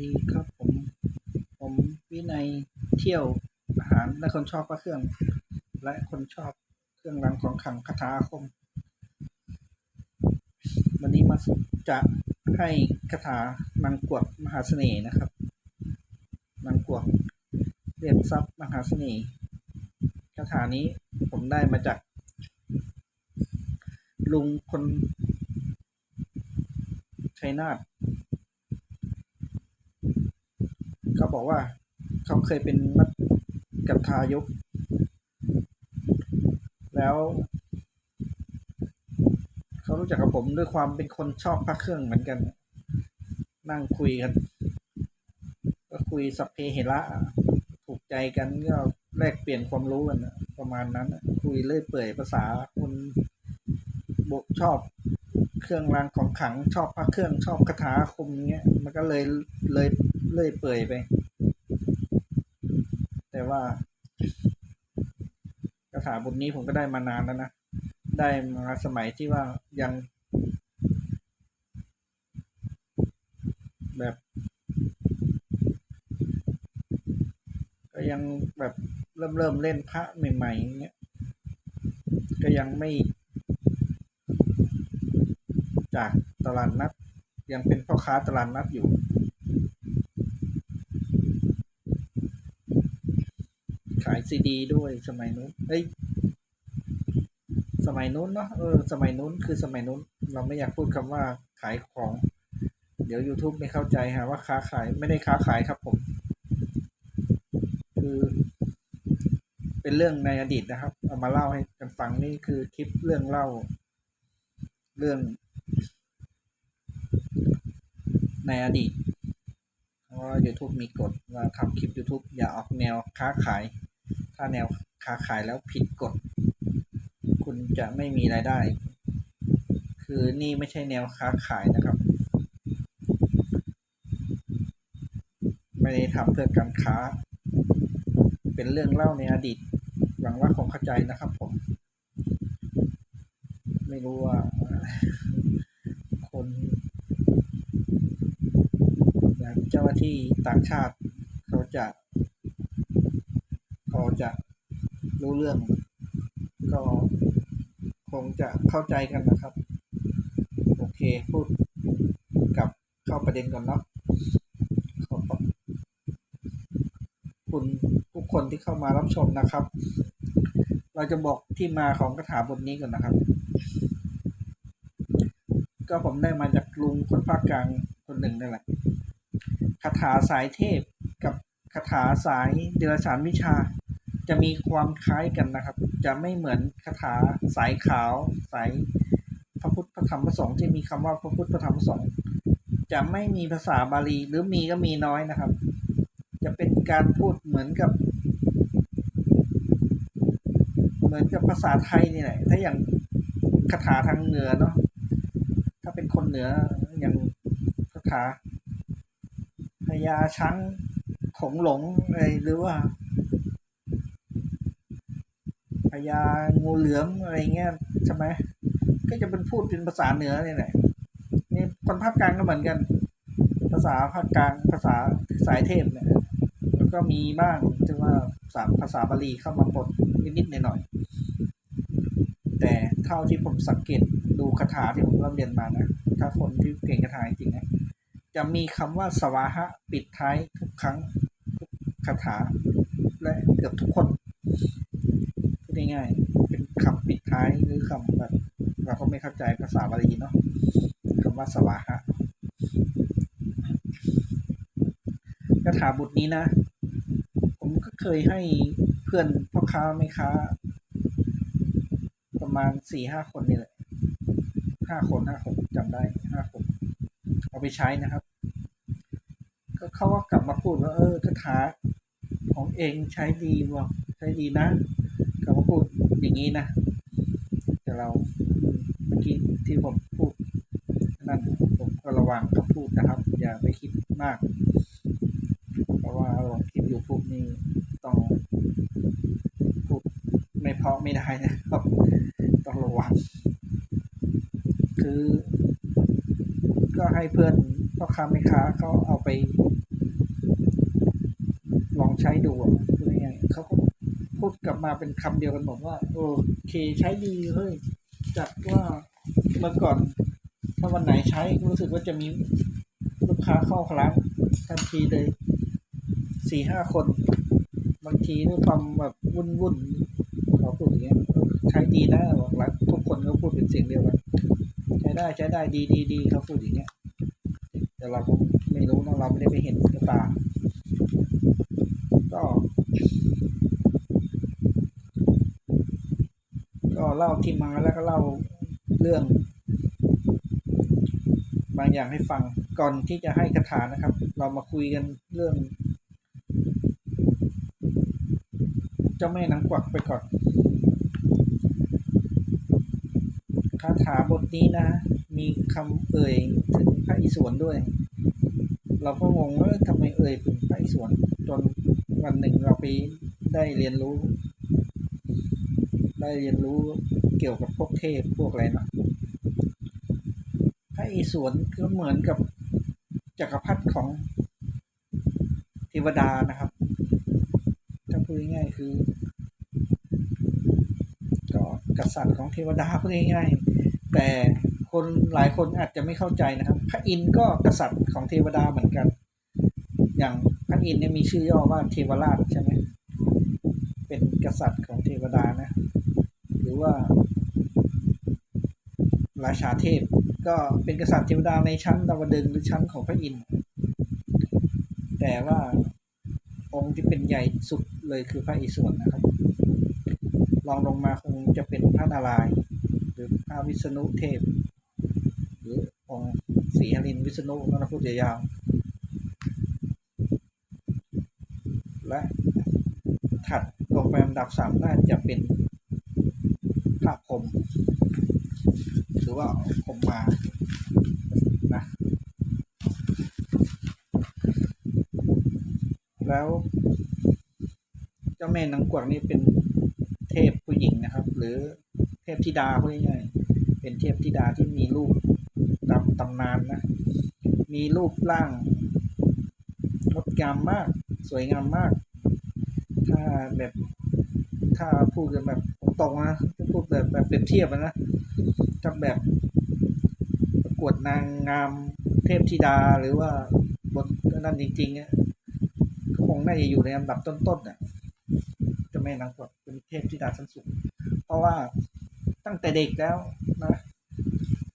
ดีครับผม ผมวินัยเที่ยวอาหารและคนชอบพระเครื่อง และคนชอบเครื่องรางของขลังคาถาคม วันนี้มาจะให้คาถานางกวกมหาเสน่ห์นะครับนางกวกเรียกทรัพย์มหาเสน่ห์คาถานี้ผมได้มาจาก ลุงคนชัยนาท เขาบอกว่า เขาเคยเป็นนักกัทายก แล้ว เขารู้จักกับผมด้วยความเป็นคนชอบพระเครื่องเหมือนกัน นั่งคุยกัน ก็คุยสัพเพเหระถูกใจกันก็แลกเปลี่ยนความรู้กันประมาณนั้น คุยเลื่อยเปื่อยภาษาคนบกชอบเครื่องรางของขลังชอบพระเครื่องชอบคาถาอาคมเงี้ยมันก็เลยเลย เลื่อยเปื่อยไป แต่ว่าคาถาบทนี้ผมก็ได้มานานแล้วนะ ได้มาสมัยที่ว่ายัง แบบ ก็ยังแบบเริ่มเริ่มเล่นพระใหม่ๆอย่างเงี้ยก็ยังไม่ จากตลาดนัด ยังเป็นพ่อค้าตลาดนัดอยู่ายซีดี ด้วยสมัยนู้นเอ้ยสมัยนู้นเนาะเออสมัยนู้นคือสมัยนู้น เราไม่อยากพูดคำว่าขายของ เดี๋ยว YouTube ไม่เข้าใจฮะว่าค้าขายไม่ได้ค้าขายครับผม คือ เป็นเรื่องในอดีตนะครับ เอามาเล่าให้กันฟังนี่คือคลิปเรื่องเล่า เรื่อง ในอดีตเพราะว่า YouTube มีกฎว่าทำคลิป YouTube อย่าออกแนวค้าขาย ถ้าแนวค้าขายแล้วผิดกฎ คุณจะไม่มีรายได้ คือนี่ไม่ใช่แนวค้าขายนะครับ ไม่ได้ทำเพื่อการค้า เป็นเรื่องเล่าในอดีต หวังว่าคงเข้าใจนะครับผม ไม่รู้ว่าคนเจ้าหน้าที่ต่างชาติเขาจะ จะรู้เรื่อง ก็คงจะเข้าใจกันนะครับ โอเคพูดกับเข้าประเด็นก่อนเนาะขอบคุณทุกคนที่เข้ามารับชมนะครับ เราจะบอกที่มาของคาถาบทนี้ก่อนนะครับ ก็ผมได้มาจากลุงคนภาคกลางคนหนึ่งนั่นแหละคาถาสายเทพกับคาถาสายเดรัจฉานวิชา จะมีความคล้ายกันนะครับ จะไม่เหมือนคาถาสายขาวสายพระพุทธพระธรรมพระสงฆ์ที่มีคำว่าพระพุทธพระธรรมพระสงฆ์จะไม่มีภาษาบาลีหรือมีก็มีน้อยนะครับ จะเป็นการพูดเหมือนกับ เหมือนกับภาษาไทยนี่แหละถ้าอย่างคาถาทางเหนือเนาะถ้าเป็นคนเหนืออย่างคาถาพญาช้างขงหลงอะไรหรือว่า พญางูเหลือมอะไรเงี้ยใช่ไหมก็จะเป็นพูดเป็นภาษาเหนือนี่แหละนี่คนภาคกลางก็เหมือนกัน ภาษาภาคกลางภาษาสายเทพเนี่ยมันก็มีบ้างที่ว่าสามภาษาบาลีเข้ามาปนนิดๆหน่อยๆแต่เท่าที่ผมสังเกตดูคาถาที่ผมเริ่มเรียนมานะถ้าคนที่เก่งคาถาจริงๆนะจะมีคำว่าสวาหะปิดท้ายทุกครั้งทุกคาถาและเกือบทุกคน ง่ายๆเป็นคำปิดท้ายหรือคำแบบเราก็ไม่เข้าใจภาษาบาลีเนาะคำว่าสวาหะคาถาบทนี้นะ ผมก็เคยให้เพื่อนพ่อค้าไม่ค้า ประมาณสี่ห้าคนนี่แหละห้าคนห้าคนจำได้ห้าคนเอาไปใช้นะครับ ก็เขาก็กลับมาพูดว่า เออคาถาของเองใช้ดีว่ะใช้ดีนะ อย่างนี้นะแต่เราเมื่อกี้ที่ผมพูดนั่นผมก็ระวังคำพูดนะครับ อย่าไปคิดมาก เพราะว่าลงคลิปยูทูบนี่ต้องพูดไม่เพาะไม่ได้นะครับ ต้องระวัง คือ ก็ให้เพื่อนพ่อค้าแม่ค้าเขาเอาไป ใช้ดูอะพูดง่ายๆเขาก็พูดกลับ มาเป็นคำเดียวกันบอกว่า โอเคใช้ดีเฮ้ยจากว่าเมื่อก่อนถ้าวันไหนใช้รู้สึกว่าจะมีลูกค้าเข้าร้านทันทีเลยสี่ห้าคน บางทีด้วยความแบบวุ่นวุ่นเขาพูดอย่างเงี้ยใช้ดีนะบอกแล้วทุกคนก็พูดเป็นเสียงเดียวกันใช้ได้ใช้ได้ดีดีดีเขาพูดอย่างเงี้ยแต่เราก็ไม่รู้นะเราไม่ได้ไปเห็นกับตา ก็ ก็ เล่าที่มาแล้วก็เล่าเรื่อง บางอย่างให้ฟังก่อนที่จะให้คาถานะครับ เรามาคุยกันเรื่อง เจ้าแม่นางกวักไปก่อนคาถาบทนี้นะ มีคำเอ่ยถึงพระอิศวรด้วย เราก็งงว่าทำไมเอ่ยถึงพระอิศวรจนวันหนึ่งเราไปได้เรียนรู้ ได้เรียนรู้เกี่ยวกับพวกเทพพวกอะไรเนาะพระอิศวรก็เหมือนกับจักรพรรดิของเทวดานะครับถ้าพูดง่ายๆคือ ก็กษัตริย์ของเทวดาพูดง่ายๆแต่คนหลายคนอาจจะไม่เข้าใจนะครับ พระอินทร์ก็กษัตริย์ของเทวดาเหมือนกัน อย่างพระอินทร์เนี่ยมีชื่อย่อว่าเทวราชใช่ไหมเป็นกษัตริย์ของเทวดานะ รือว่า ราชาเทพ ก็เป็นกษัตริย์เทวดาในชั้นดาวดึงหรือชั้นของพระอินทร์แต่ว่าองค์ที่เป็นใหญ่สุดเลยคือพระอิศวรนะครับรองลงมาคงจะเป็นพระนารายณ์หรือพระวิษณุเทพ หรือองค์ศรีหรินวิษณุนรพุทธยาวและถัดลงไปลำดับสามน่าจะเป็น พระพรหมหรือว่าพรหมมานะแล้วเจ้าแม่นางกวักนี่เป็นเทพผู้หญิงนะครับ หรือเทพธิดาพูดง่ายๆเป็นเทพธิดาที่มีรูปตามตำนานนะ มีรูปร่างงดงามมาก สวยงามมาก ถ้าแบบถ้าพูดกันแบบ ตรงๆนะพูดแบบแบบเปรียบเทียบนะถ้าแบบประกวดนางงามเทพธิดาหรือว่าบทนั่นจริงๆเนี่ยก็คงน่าจะอยู่ในอันดับต้นๆน่ะเจะแม่นางกวักเป็นเทพธิดาชั้นสูงเพราะว่าตั้งแต่เด็กแล้วนะ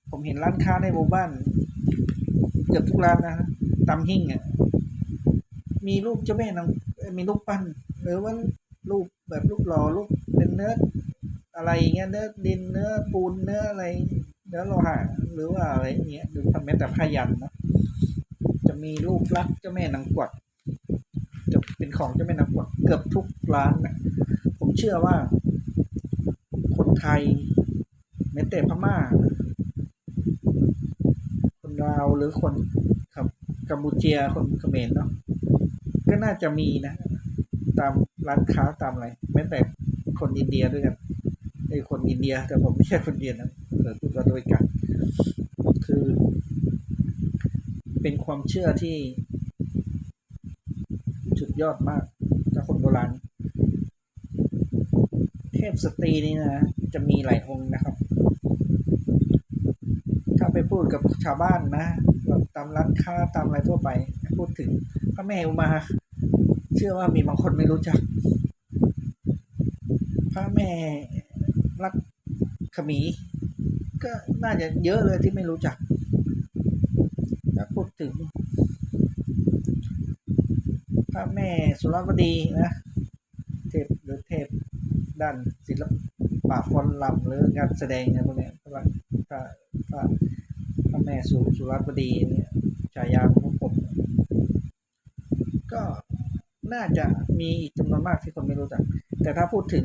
ผมเห็นร้านค้าในหมู่บ้านเกือบทุกร้านนะตามหิ้งอะมีรูปเจ้าแม่นางมีรูปปั้นหรือว่ารูปแบบรูปหล่อรูปเป็นเนื้อ อะไรเงี้ยเนื้อดินเนื้อปูนเนื้ออะไร เนื้อโลหะหรือว่าอะไรเงี้ยหรือทำแม้แต่ผ้ายันนะจะมีรูปลักษณ์เจ้าแม่นางกวักจะเป็นของเจ้าแม่นางกวักเกือบทุกร้านนะผมเชื่อว่า คนไทยแม้แต่พม่า คนลาวหรือคนครับกัมพูเชียคนเขมรเนาะก็น่าจะมีนะ ตามร้านค้าตามอะไรแม้แต่คนอินเดียด้วยกัน ไอ้คนอินเดีย แต่ผมไม่ใช่คนอินเดียนะเกิดพูดว่าด้วยกัน คือ เป็นความเชื่อที่สุดยอดมากจากคนโบราณ เทพสตรีนี่นะ จะมีหลายองค์นะครับ ถ้าไปพูดกับชาวบ้านนะแบบตามร้านค้าตามอะไรทั่วไป พูดถึงพระแม่อุมา เชื่อว่ามีบางคนไม่รู้จัก พระแม่ รักขมี ก็น่าจะเยอะเลยที่ไม่รู้จักถ้าพูดถึงพระแม่สุรวดีนะเทพหรือเทพด้านศิลปะฟอนลำหรืองานแสดงอะไรพวกนี้พระพระพระพระแม่สุสุรวดีเนี่ยฉายาของผม ก็น่าจะมีอีกจำนวนมากที่คนไม่รู้จัก แต่ถ้าพูดถึง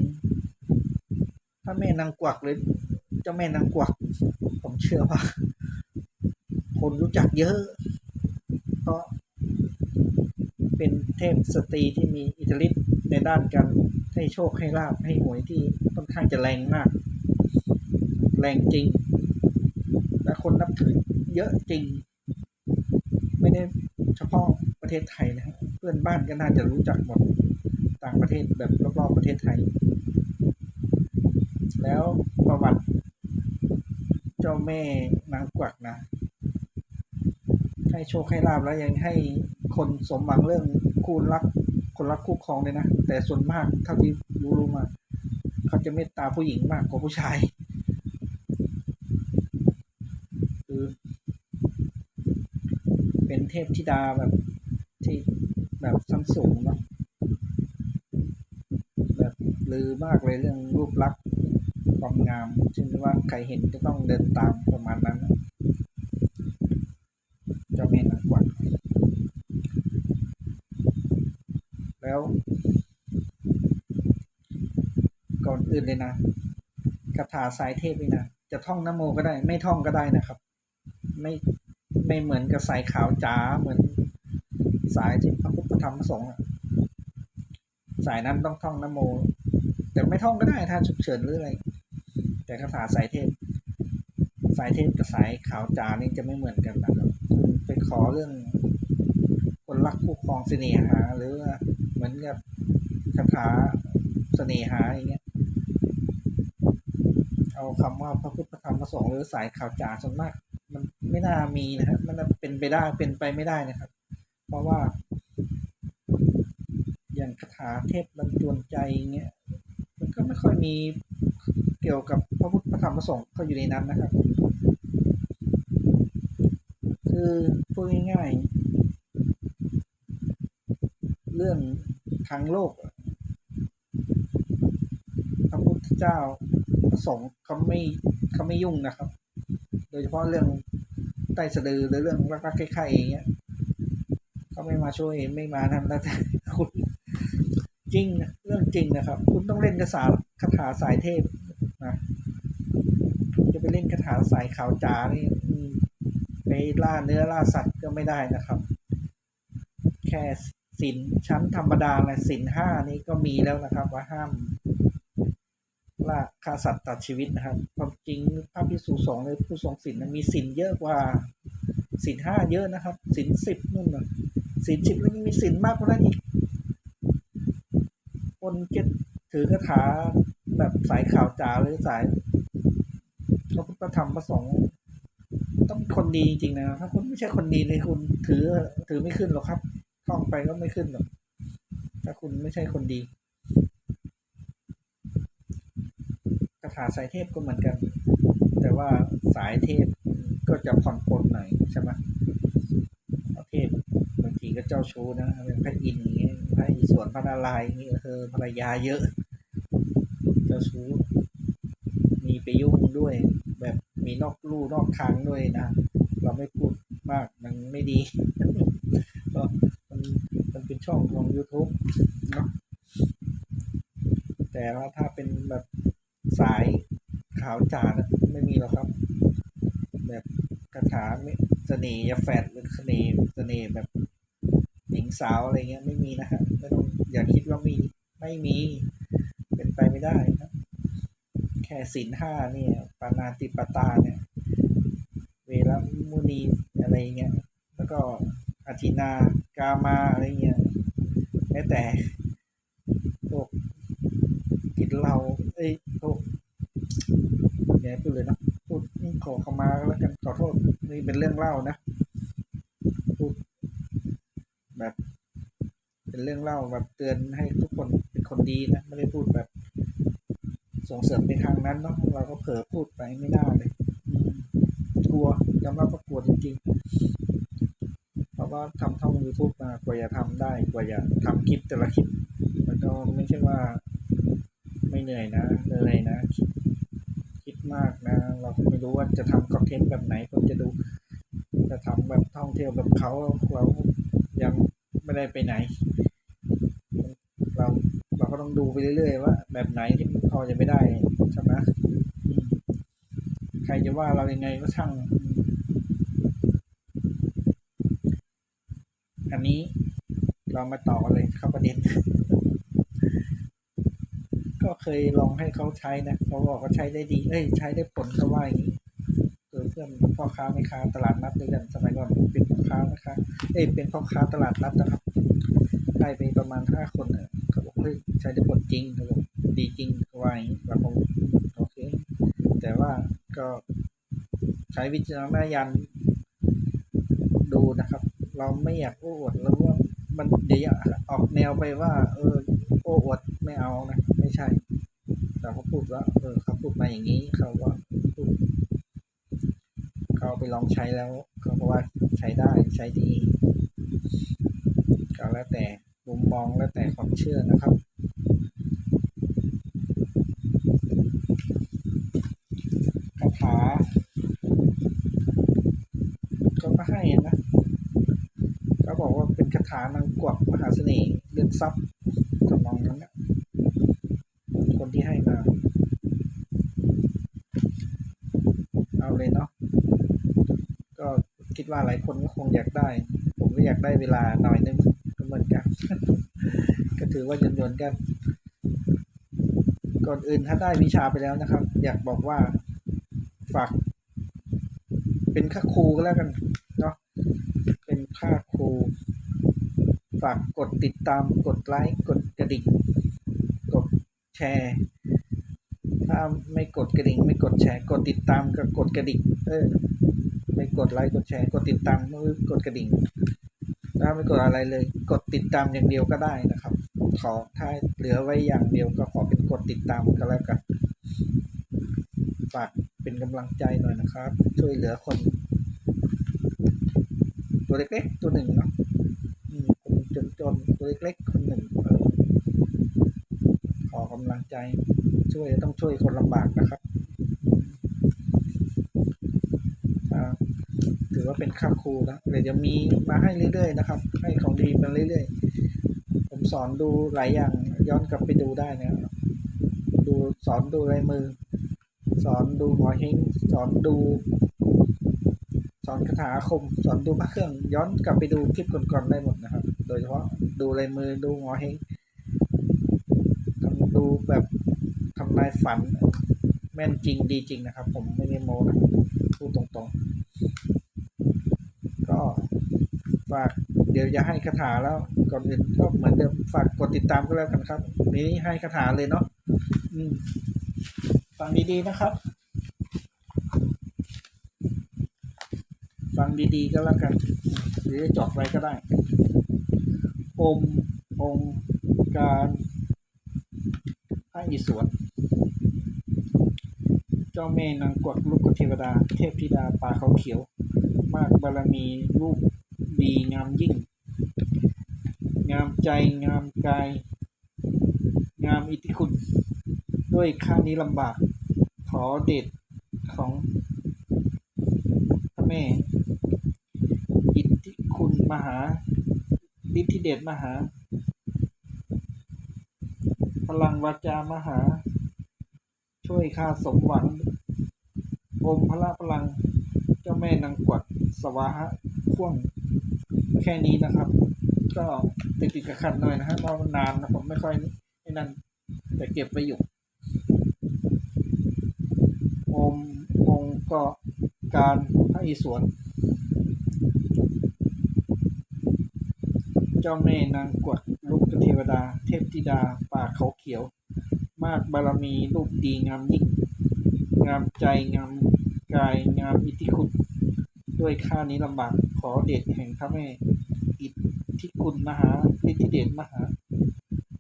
พระแม่นางกวักหรือเจ้าแม่นางกวัก ผมเชื่อว่า คนรู้จักเยอะ เพราะเป็นเทพสตรีที่มีอิทธิฤทธิ์ในด้านการให้โชคให้ลาบให้หวยที่ค่อนข้างจะแรงมาก แรงจริง และคนนับถือเยอะจริง ไม่ได้เฉพาะประเทศไทยนะครับพื่อนบ้านก็น่าจะรู้จักหมดต่างประเทศแบบรอบๆประเทศไทย แล้วประวัติเจ้าแม่นางกวักนะ ให้โชคให้ลาบแล้วยังให้คนสมหวังเรื่องคู่รักคนรักคู่ครองเลยนะ แต่ส่วนมากเท่าที่รู้รู้มาเขาจะเมตตาผู้หญิงมากกว่าผู้ชายคือเป็นเทพธิดาแบบที่แบบสั้นสูงเนาะแบบลือมากเลยเรื่องรูปลักษณ ความงามซึ่งว่าใครเห็นก็ต้องเดินตามประมาณนั้นนะเจ้าแม่นางกวักแล้ว ก่อนอื่นเลยนะคาถาสายเทพนี่นะจะท่องนโมก็ได้ ไม่ท่องก็ได้นะครับ ไม่ไม่เหมือนกับสายขาวจ๋าเหมือนสายที่พระพุทธธรรมพระสงฆ์สายนั้นต้องท่องนโม แต่ไม่ท่องก็ได้ถ้าฉุกเฉินหรืออะไร แต่คาถาสายเทพ สายเทพกับสายขาวจ๋านี่จะไม่เหมือนกันนะครับคุณไปขอเรื่องคนรักคู่ครองเสน่หา หรือเหมือนกับคาถาเสน่หาอย่างเงี้ยเอาคำว่าพระพุทธธรรมพระสงฆ์หรือสายขาวจ๋าส่วนมาก มันไม่น่ามีนะครับมันเป็นไปได้เป็นไปไม่ได้นะครับ เพราะว่า อย่างคาถาเทพบรรจวนใจเงี้ยมันก็ไม่ค่อยมี เกี่ยวกับพระพุทธพระธรรมพระสงฆ์เขาอยู่ในนั้นนะครับ คือพูดง่ายๆ เรื่องทางโลก พระพุทธเจ้าพระสงฆ์เขาไม่เขาไม่ยุ่งนะครับ โดยเฉพาะเรื่องใต้สะดือหรือเรื่องรักๆใครๆอย่างเงี้ยเขาไม่มาช่วยไม่มาทำแล้วแต่คุณจริงนะเรื่องจริงนะครับ คุณต้องเล่นกระสาคาถาสายเทพ ไปเล่นคาถาสายขาวจ๋านี่ไปล่าเนื้อล่าสัตว์ก็ไม่ได้นะครับ แค่สินชั้นธรรมดานะสินห้านี้ก็มีแล้วนะครับ ว่าห้ามล่าฆ่าสัตว์ตัดชีวิตนะครับ ความจริงพระพิสุสงฆ์หรือผู้ทรงศีลนะมีศีลเยอะกว่าศีลห้าเยอะนะครับศีลสิบนู่นนะศีลสิบแล้วยังมีศีลมากกว่านั้นอีกคนจะถือกระถาแบบสายข่าวจ๋าหรือสาย ระพุทธรรมประสงค์ต้องคนดีจริงๆนะถ้าคุณไม่ใช่คนดีเลยคุณถือ ถือไม่ขึ้นหรอกครับท่องไปก็ไม่ขึ้นหรอกถ้าคุณไม่ใช่คนดีคาถาสายเทพก็เหมือนกัน แต่ว่าสายเทพก็จะผ่อนปลนหน่อยใช่ไหมเอเทพบางทีก็เจ้าชู้นะเป็นพระอินทร์อย่างเงี้ยพระอิศวรพระนารายณ์อย่างเงี้ยเออภรรยาเยอะ เจ้าชู้มีไปยุ่งด้วย มีนอกลู่นอกทางด้วยนะ เราไม่พูดมากมันไม่ดีก็มันมันเป็นช่องของ YouTube เนาะแต่ว่าถ้าเป็นแบบสายขาวจ๋านะไม่มีหรอกครับ แบบคาถาไม่เสน่ห์ยาแฝดหรือเสน่ห์เสน่ห์แบบหญิงสาวอะไรเงี้ยไม่มีนะฮะไม่ต้องอย่าคิดว่ามีไม่มี เป็นไปไม่ได้ครับแค่ศีลห้าเนี่ย ปานาติปตาเนี่ย เวรมุนีอะไรเงี้ย แล้วก็อธินากามาอะไรเงี้ยแม้แต่พวกกินเหล้าเอ้ยพวกอย่าพูดเลยนะพูดขอเข้ามาแล้วกันขอโทษนี่เป็นเรื่องเล่านะพูดแบบ เป็นเรื่องเล่าแบบเตือนให้ทุกคนเป็นคนดีนะ ไม่ได้พูดแบบ ส่งเสริมไปทางนั้นเนาะเราก็เผลอพูดไปไม่ได้เลยกลัวยอมรับว่ากลัวจริงๆเพราะว่าทำท่อง YouTube มากว่าจะทำได้กว่าจะทำคลิปแต่ละคลิปมันก็ไม่ใช่ว่า ไม่เหนื่อยนะเหนื่อยนะคิดคิดมากนะ เราไม่รู้ว่าจะทำคอนเทนต์แบบไหนคนจะดูจะทำแบบท่องเที่ยวแบบเขาเรายังไม่ได้ไปไหน ต้องดูไปเรื่อยๆว่าแบบไหนที่มันพอจะไม่ได้ใช่ไหมใครจะว่าเรายังไงก็ช่าง อันนี้เรามาต่อกันเลยเข้าประเด็น ก็เคยลองให้เขาใช้นะเขาบอกว่าใช้ได้ดี เอ้ยใช้ได้ผลเขาว่าอย่างนี้เออเพื่อนพ่อค้าแม่ค้าตลาดนัดด้วยกันสมัยก่อนเป็นพ่อค้านะคะ เอ้ยเป็นพ่อค้าตลาดนัดนะครับได้ไปประมาณห้าคนเนี่ยเขาบอก เฮ้ยใช้ได้ผลจริงเขาบอกดีจริงเขาว่าอย่างนี้เราก็โอเค แต่ว่าก็ใช้วิจารณญาณดูนะครับ เราไม่อยากโอ้อวดแล้วว่ามันเดี๋ยวออกแนวไปว่า เออโอ้อวดไม่เอานะไม่ใช่ แต่เขาพูดว่า เออเขาพูดมาอย่างนี้เขาก็พูดเขาเอาไปลองใช้แล้วเขาก็ว่าใช้ได้ใช้ดีก็แล้วแต่ มุมมองแล้วแต่ความเชื่อนะครับ คาถาก็ก็ให้นะก็บอกว่าเป็นคาถานางกวักมหาเสน่ห์เรือนทรัพย์ทำนองนั้นนะคนที่ให้มาเอาเลยเนาะก็คิดว่าหลายคนก็คงอยากได้ ผมก็อยากได้เวลาหน่อยนึง ก็เหมือนกันก็ถือว่าจนๆกัน ก่อนอื่นถ้าได้วิชาไปแล้วนะครับ อยากบอกว่าฝาก เป็นค่าครูก็แล้วกันเนาะเป็นค่าครู ฝากกดติดตามกดไลค์กดกระดิ่งกดแชร์ถ้าไม่กดกระดิ่ง ไม่กดแชร์ กดติดตามกับกดกระดิ่งเออไม่กดไลค์กดแชร์ กดติดตามมือกดกระดิ่ง ถ้าไม่กดอะไรเลย กดติดตามอย่างเดียวก็ได้นะครับ ขอถ้าเหลือไว้อย่างเดียวก็ขอเป็นกดติดตามก็แล้วกัน ฝากเป็นกำลังใจหน่อยนะครับ ช่วยเหลือคน ตัวเล็กๆตัวหนึ่งเนาะคนจนๆตัวเล็กๆคนหนึ่งขอกำลังใจ ช่วยต้องช่วยคนลำบากนะครับอ่าถื อว่าเป็นค่าครูแล้วเดี๋ยวจะมีมาให้เรื่อยๆนะครับ ให้ของดีมาเรื่อยๆ ผมสอนดูหลายอย่างย้อนกลับไปดูได้นะครับ ดูสอนดูลายมือ สอนดูหัวเฮงสอนดู สอนคาถาคม สอนดูพระเครื่อง ย้อนกลับไปดูคลิปก่อนๆได้หมดนะครับ โดยเฉพาะดูลายมือดูหัวเฮงทำดูแบบทำนายฝันแม่นจริงดีจริงนะครับ ผมไม่ได้โม้นะพูดตรงๆ ก็ ฝากเดี๋ยวจะให้คาถาแล้วก่อนอื่นก็เหมือนเดิมฝากกดติดตามก็แล้วกันครับ นี้ให้คาถาเลยเนาะฟังดีๆนะครับ ฟังดีๆก็แล้วกันหรือจะจดไว้ก็ได้อมองการพระอิศวรเจ้าแม่นางกวักลูกเทวดา เทพธิดาป่าเขาเขียว มากบารมีรูป ดีงามยิ่ง งามใจงามกาย งามอิทธิคุณ ด้วยข้านี้ลำบาก ขอเดชของพระแม่ อิทธิคุณมหาฤทธิเดชมหา พลังวาจามหา ช่วยข้าสมหวัง อมพระพลัง เจ้าแม่นางกวักสวาหะพ่วง แค่นี้นะครับ ก็ติดติดขัดหน่อยนะฮะเพราะมันนานนะผมไม่ค่อยไอ้นั่นแต่เก็บไว้อยู่อมองค์ก็การพระอิศวรเจ้าแม่นางกวักลูกเทวดา เทพธิดา ป่าเขาเขียว มากบารมีรูปดีงามยิ่ง งามใจงามกายงามอิทธิคุณ ด้วยข้านี้ลำบากขอเดชแห่งพระแม่ อิทธิคุณมหาฤทธิเดชมหา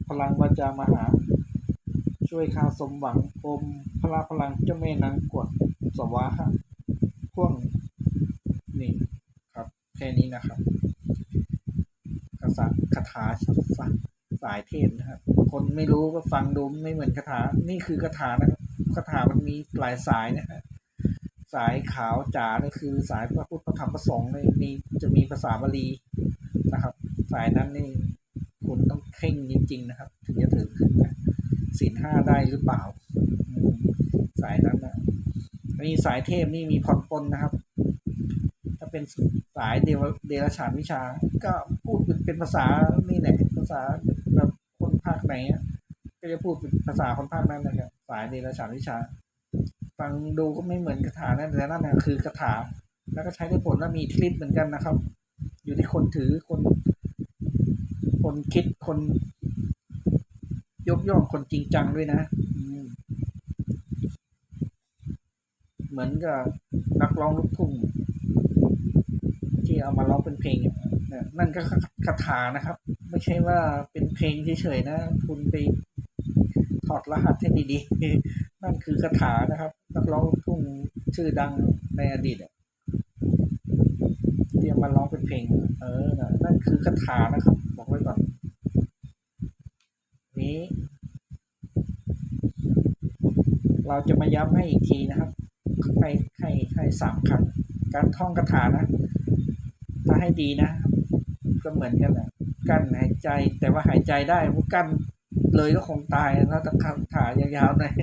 พลังวาจามหา ช่วยข้าสมหวังอมพระพลังเจ้าแม่นางกวักสวาหะพ่วงนี่ครับ แค่นี้นะครับคาถาคาถาสายเทพนะครับ คนไม่รู้ก็ฟังดูไม่เหมือนคาถา นี่คือคาถานะครับคาถามันมีหลายสายนะฮะสายขาวจ๋านี่คือสายพระพุทธพระธรรมพระสงฆ์เลยมีจะมีภาษาบาลี สายนั้นนี่คุณต้องเข่งจริง ๆ นะครับ ถึงจะถือขึ้นนะศีลห้าได้หรือเปล่า สายนั้นนะมีสายเทพนี่มีผ่อปนนะครับ ถ้าเป็นสายเดวเดรฉานวิชา ก็พูดเป็นภาษานี่แหละภาษาแบบคนภาคไหนอะก็จะพูดเป็นภาษาคนภาคนั้นนะครับ สายเดรฉานวิชา ฟังดูก็ไม่เหมือนคาถานะแต่นั่นนะคือคาถา แล้วก็ใช้ได้ผลและมีอิทธิฤทธิ์เหมือนกันนะครับ อยู่ที่คนถือคน คนคิดคน ยกย่องคนจริงจังด้วยนะเหมือนกับนักร้องลูกทุ่งที่เอามาร้องเป็นเพลงเนี่ยนั่นก็คาถานะครับ ไม่ใช่ว่าเป็นเพลงเฉยๆนะ คุณไปถอดรหัสให้ดีๆนั่นคือคาถานะครับ นักร้องลูกทุ่งชื่อดังในอดีตอะ ที่เอามาร้องเป็นเพลง เออน,ะนั่นคือคาถานะครับ บอกไว้ก่อน นี้ เราจะมาย้ำให้อีกทีนะครับ ให้ให้ให้สามครั้ง การท่องคาถานะ ถ้าให้ดีนะ ก็เหมือนกันแหละกั้นหายใจ แต่ว่าหายใจได้พวกกั้นเลยก็คงตายแล้วต้องคาถายาวๆหน่อย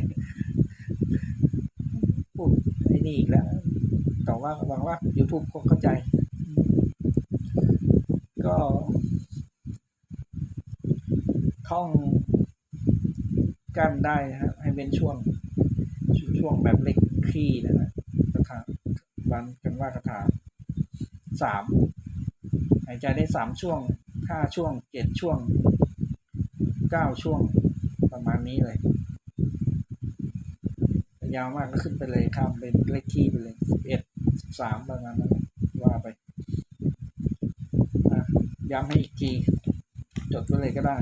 พูดไอ้นี่อีกแล้วแต่ว่าหวังว่า YouTube คงเข้าใจ ก็ท่องกั้นได้นะครับให้เป็นช่วงช่วงแบบเล็กขี้นะฮะคาถาวันกันว่าคาถาสามหายใจได้สามช่วงห้าช่วงเจ็ดช่วงเก้าช่วงประมาณนี้เลย ยาวมากก็ขึ้นไปเลยข้ามเป็นเลขขี้ไปเลยสิบเอ็ดสิบสามประมาณนั้นว่าไป ย้ำให้อีกที จดไว้เลยก็ได้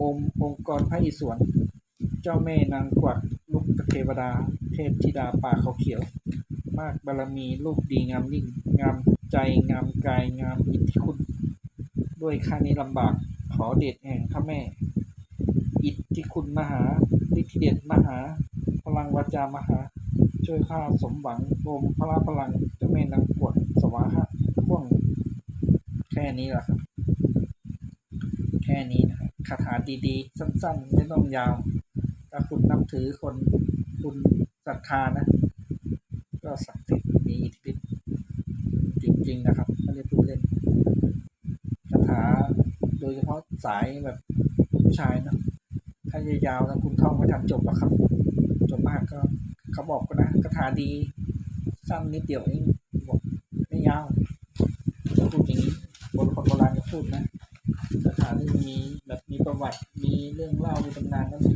อมองค์กรพระอิศวรเจ้าแม่นางกวักลูกเทวดา เทพธิดาป่าเขาเขียว มากบารมีลูกดีงามยิ่ง งามใจงามกายงามอิทธิคุณ ด้วยข้านี้ลำบากขอเดชแห่งพระแม่ อิทธิคุณมหาฤทธิเดชมหา พลังวาจามหา ช่วยข้าสมหวังโอมพระพลังเจ้าแม่นางกวักสวาหะ นี้แหละครับแค่นี้นะครับคาถาดีๆ สั้นๆ ไม่ต้องยาว ถ้าคุณนับถือคนคุณศรัทธานะ ก็ศักดิ์สิทธิ์มีอิทธิฤทธิ์จริงๆนะครับไม่ได้พูดเล่นคาถาโดยเฉพาะสายแบบผู้ชายนะถ้ายาวๆแล้วคุณท่องไม่ทันจบหรอกครับจบมากก็เขาบอกก็นะคาถาดีสั้นนิดเดียวเองบอกไม่ยาวพูดอย่างนี้ บนคนโบราณก็พูดนะสถานที่มีแบบมีประวัติ มีเรื่องเล่า มีตำนานแล้วมี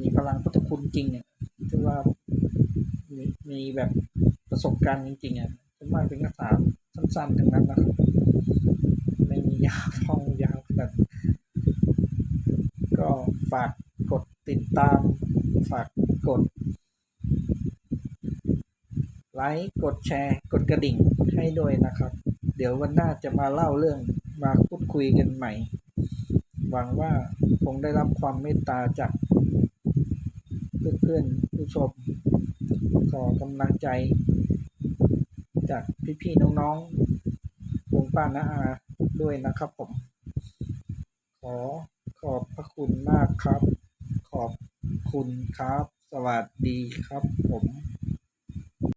มีพลังพุทธคุณจริงเนี่ยที่ว่ามีมีแบบประสบการณ์จริงๆอะส่วนมากเป็นคาถาสั้นๆทั้งนั้นนะครับไม่มียาวท่องยาวแบบก็ฝากกดติดตาม ฝากกดไลค์ กดแชร์ กดกระดิ่ง ให้ด้วยนะครับ เดี๋ยววันหน้าจะมาเล่าเรื่องมาพูดคุยกันใหม่ หวังว่าคงได้รับความเมตตาจากเพื่อนๆผู้ชมขอกำลังใจ จากพี่ๆน้องๆลุงป้าน้าอาด้วยนะครับผม ขอขอบพระคุณมากครับ ขอบคุณครับ สวัสดีครับผม